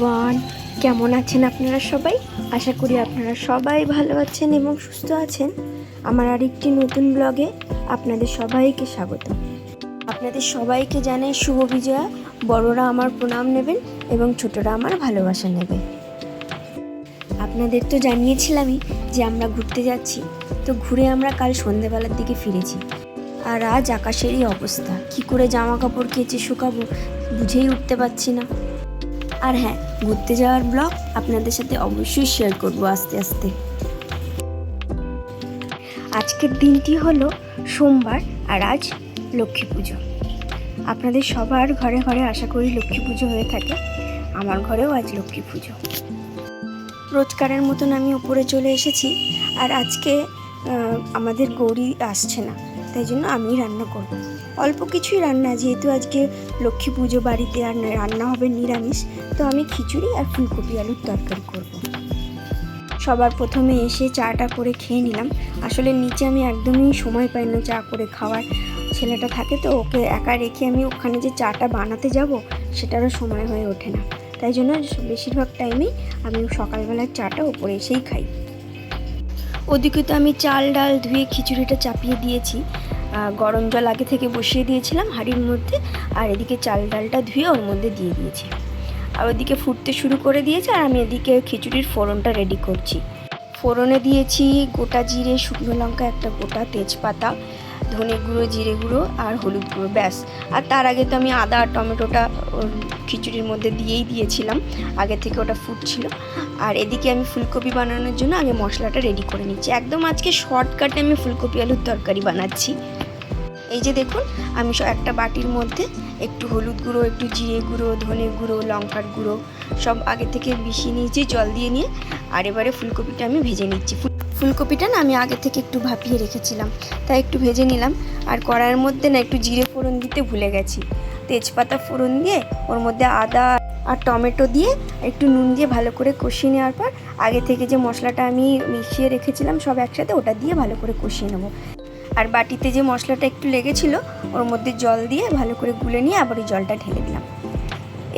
Everyone কেমন আছেন আপনারা সবাই? আশা করি আপনারা সবাই ভালো আছেন এবং সুস্থ আছেন। আমার আরেকটি নতুন ব্লগে আপনাদের সবাইকে স্বাগত। আপনাদের সবাইকে জানাই শুভ বিজয়া। বড়রা আমার প্রণাম নেবেন এবং ছোটরা আমার ভালোবাসা নেবে আপনাদের তো জানিয়েছিলামই যে আমরা ঘুরতে যাচ্ছি। তো ঘুরে আমরা কাল সন্ধেবেলার দিকে ফিরেছি। আর আজ আকাশেরই অবস্থা। কি করে জামা কাপড় কেচে শুকাবো বুঝেই উঠতে পারছি না। আর হ্যাঁ ঘুরতে যাওয়ার ব্লগ আপনাদের সাথে অবশ্যই শেয়ার করব আস্তে আস্তে। আজকের দিনটি হলো সোমবার আর আজ লক্ষ্মী পুজো। আপনাদের সবার ঘরে ঘরে আশা করি লক্ষ্মী পুজো হয়ে থাকে। আমার ঘরেও আজ লক্ষ্মী পুজো। রোজকারের মতন আমি উপরে চলে এসেছি আর আজকে আমাদের গৌরী আসছে না। তাই জন্য আমি রান্না করব। অল্প কিছুই রান্না, যেহেতু আজকে লক্ষ্মী পুজো বাড়িতে আর রান্না হবে নিরামিষ, তো আমি খিচুড়ি আর ফুলকপি আলুর তরকারি করব। সবার প্রথমে এসে চাটা করে খেয়ে নিলাম। আসলে নিচে আমি একদমই সময় পাই না চা করে খাওয়ার। ছেলেটা থাকে তো, ওকে একা রেখে আমি ওখানে যে চাটা বানাতে যাব, সেটারও সময় হয়ে ওঠে না। তাই জন্য বেশিরভাগ টাইমেই আমি সকালবেলার চাটা ওপরে এসেই খাই। ওদিকে তো আমি চাল ডাল ধুয়ে খিচুড়িটা চাপিয়ে দিয়েছি। গরম জল আগে থেকে বসিয়ে দিয়েছিলাম হাঁড়ির মধ্যে, আর এদিকে চাল ডালটা ধুয়ে ওর মধ্যে দিয়ে দিয়েছি। আর ওদিকে ফুটতে শুরু করে দিয়েছে, আর আমি এদিকে খিচুড়ির ফোড়নটা রেডি করছি। ফোড়নে দিয়েছি গোটা জিরে, শুকনো লঙ্কা, একটা গোটা তেজপাতা ধনে গুঁড়ো, জিরে গুঁড়ো আর হলুদ গুঁড়ো, ব্যাস। আর তার আগে তো আমি আদা আর টমেটোটা খিচুড়ির মধ্যে দিয়েই দিয়েছিলাম। আগে থেকে ওটা ফুটছিল। আর এদিকে আমি ফুলকপি বানানোর জন্য আগে মশলাটা রেডি করে নিচ্ছি। একদম আজকে শর্টকাটে আমি ফুলকপি আলুর তরকারি বানাচ্ছি। এই যে দেখুন, আমি একটা বাটির মধ্যে একটু হলুদ গুঁড়ো, একটু জিরে গুঁড়ো, ধনে গুঁড়ো, লঙ্কার গুঁড়ো সব আগে থেকে মিশিয়ে নিয়েছি, জল দিয়ে নিয়ে। আর এবারে ফুলকপিটা আমি ভেজে নিচ্ছি। ফুলকপিটা না আমি আগে থেকে একটু ভাপিয়ে রেখেছিলাম, তাই একটু ভেজে নিলাম। আর কড়াইয়ের মধ্যে না একটু জিরে ফোড়ন দিতে ভুলে গেছি। তেজপাতা ফোড়ন দিয়ে ওর মধ্যে আদা আর টমেটো দিয়ে একটু নুন দিয়ে ভালো করে কষিয়ে নেওয়ার পর আগে থেকে যে মশলাটা আমি মিশিয়ে রেখেছিলাম সব একসাথে ওটা দিয়ে ভালো করে কষিয়ে নেব। আর বাটিতে যে মশলাটা একটু লেগেছিল, ওর মধ্যে জল দিয়ে ভালো করে গুলে নিয়ে আবার ওই জলটা ঢেলে দিলাম।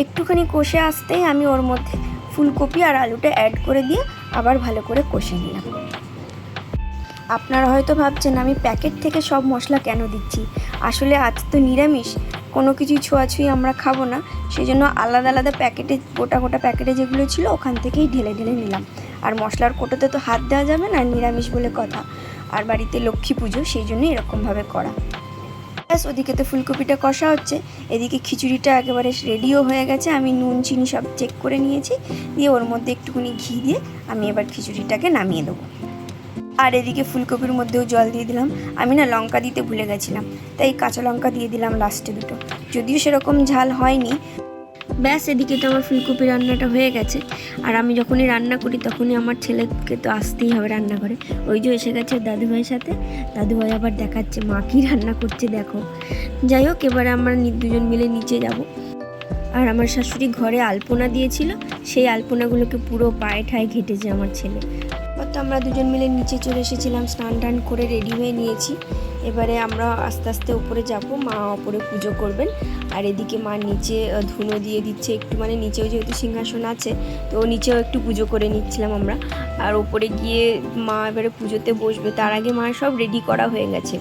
একটুখানি কষে আসতেই আমি ওর মধ্যে ফুলকপি আর আলুটা অ্যাড করে দিয়ে আবার ভালো করে কষে নিলাম। আপনারা হয়তো ভাবছেন আমি প্যাকেট থেকে সব মশলা কেন দিচ্ছি? আসলে আজ তো নিরামিষ, কোনো কিছু ছোঁয়াছুঁই আমরা খাব না। সেই জন্য আলাদা আলাদা প্যাকেটে, গোটা গোটা প্যাকেটে যেগুলো ছিল ওখান থেকেই ঢেলে ঢেলে নিলাম। আর মশলার কোটোতে তো হাত দেওয়া যাবে না, নিরামিষ বলে কথা। আর বাড়িতে লক্ষ্মী পুজো, সেই জন্য এরকমভাবে করা। ব্যাস, ওদিকে তো ফুলকপিটা কষা হচ্ছে। এদিকে খিচুড়িটা একেবারে রেডিও হয়ে গেছে। আমি নুন, চিনি সব চেক করে নিয়েছি। দিয়ে ওর মধ্যে একটুখানি ঘি দিয়ে আমি এবার খিচুড়িটাকে নামিয়ে দেবো। আর এদিকে ফুলকপির মধ্যেও জল দিয়ে দিলাম। আমি না লঙ্কা দিতে ভুলে গেছিলাম, তাই কাঁচা লঙ্কা দিয়ে দিলাম লাস্টে দুটো। যদিও সেরকম ঝাল হয়নি। ব্যাস, এদিকে তো আমার ফুলকপি রান্নাটা হয়ে গেছে। আর আমি যখনই রান্না করি, তখনই আমার ছেলেকে তো আসতেই হবে রান্না করে ওই যে এসে গেছে দাদুভাইয়ের সাথে। দাদুভাই আবার দেখাচ্ছে, মা কি রান্না করছে দেখো। যাই হোক, এবারে আমরা দুজন মিলে নিচে যাব। আর আমার শাশুড়ি ঘরে আলপনা দিয়েছিল। সেই আলপনাগুলোকে পুরো পায়ে ঠায় ঘেটেছে আমার ছেলে। তো আমরা দুজন মিলে নিচে চলে এসেছিলাম, স্নান টান করে রেডি হয়ে নিয়েছি। এবারে আমরা আস্তে আস্তে উপরে যাব, মা ওপরে পুজো করবেন। আর এদিকে মা নিচে ধুনো দিয়ে দিচ্ছে একটু মানে নিচেও যেহেতু সিংহাসন আছে, তো নিচেও একটু পুজো করে নিচ্ছিলাম আমরা। আর ওপরে গিয়ে মা এবারে পুজোতে বসবে, তার আগে মা সব রেডি করা হয়ে গেছে।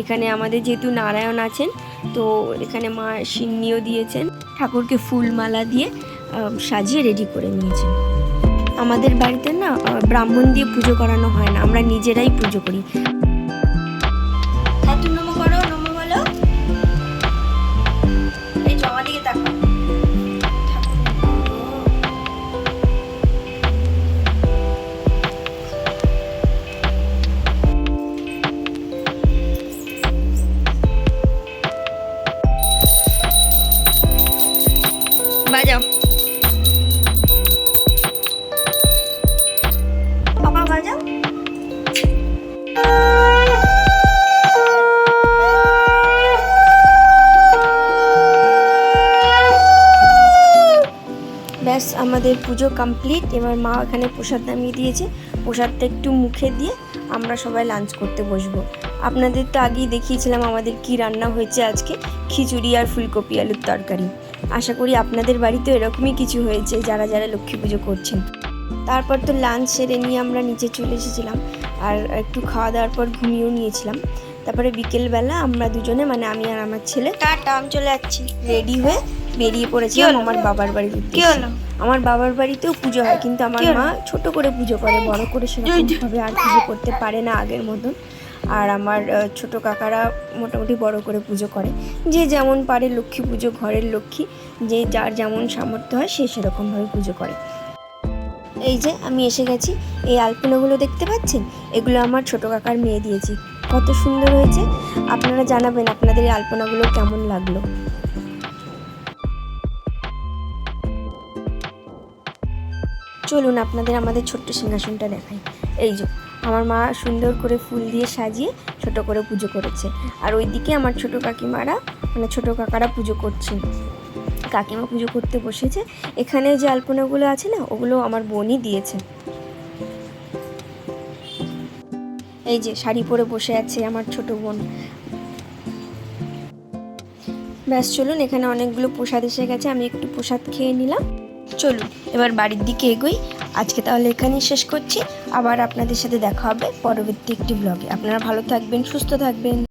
এখানে আমাদের যেহেতু নারায়ণ আছেন, তো এখানে মা সিন্নিও দিয়েছেন। ঠাকুরকে ফুল মালা দিয়ে সাজিয়ে রেডি করে নিয়েছেন। আমাদের বাড়িতে না ব্রাহ্মণ দিয়ে পুজো করানো হয় না আমরা নিজেরাই পুজো করি। আমাদের পুজো কমপ্লিট এবার মা এখানে প্রসাদ নামিয়ে দিয়েছে। প্রসাদটা একটু মুখে দিয়ে আমরা সবাই লাঞ্চ করতে বসবো। আপনাদের তো আগেই দেখিয়েছিলাম আমাদের কি রান্না হয়েছে আজকে খিচুড়ি আর ফুলকপি আলুর তরকারি। আশা করি আপনাদের বাড়িতে এরকমই কিছু হয়েছে যারা যারা লক্ষ্মী পুজো করছেন। তারপর তো লাঞ্চ সেরে নিয়ে আমরা নিচে চলে এসেছিলাম আর একটু খাওয়া দাওয়ার পর ঘুমিয়েও নিয়েছিলাম। তারপরে বিকেলবেলা আমরা দুজনে মানে আমি আর আমার ছেলে টাটা আমি চলে যাচ্ছি। রেডি হয়ে বেরিয়ে পড়েছিলাম আমার বাবার বাড়ির কি হলো? আমার বাবার বাড়িতেও পুজো হয় কিন্তু আমার মা ছোট করে পুজো করে বড় করে সেরকমভাবে আর পুজো করতে পারে না আগের মতন। আর আমার ছোট কাকারা মোটামুটি বড় করে পুজো করে। যে যেমন পারে লক্ষ্মী পুজো ঘরের লক্ষ্মী যে যার যেমন সামর্থ্য হয় সে সেরকমভাবে পুজো করে। এই যে আমি এসে গেছি। এই আলপনাগুলো দেখতে পাচ্ছেন? এগুলো আমার ছোট কাকার মেয়ে দিয়েছি। কত সুন্দর হয়েছে। আপনারা জানাবেন আপনাদের এই আলপনাগুলো কেমন লাগল। চলুন আপনাদের আমাদের ছোট্ট সিংহাসনটা দেখাই। এই যে, আমার মা সুন্দর করে ফুল দিয়ে সাজিয়ে ছোট করে পুজো করেছে। আর ওইদিকে আমার ছোট কাকিমারা মানে ছোট কাকারা পুজো করছেন কাকিমা পুজো করতে বসেছে। এখানে যে আলপনাগুলো আছে না, ওগুলো আমার বোনই দিয়েছে। এই যে, শাড়ি পরে বসে আছে আমার ছোট বোন। ব্যাস, চলুন, এখানে অনেকগুলো প্রসাদ এসে গেছে, আমি একটু প্রসাদ খেয়ে নিলাম। চলুন, এবার বাড়ির দিকে এগোই। আজকে তাহলে এখানেই শেষ করছি। আবার আপনাদের সাথে দেখা হবে পরবর্তী একটি ব্লগে আপনারা ভালো থাকবেন, সুস্থ থাকবেন।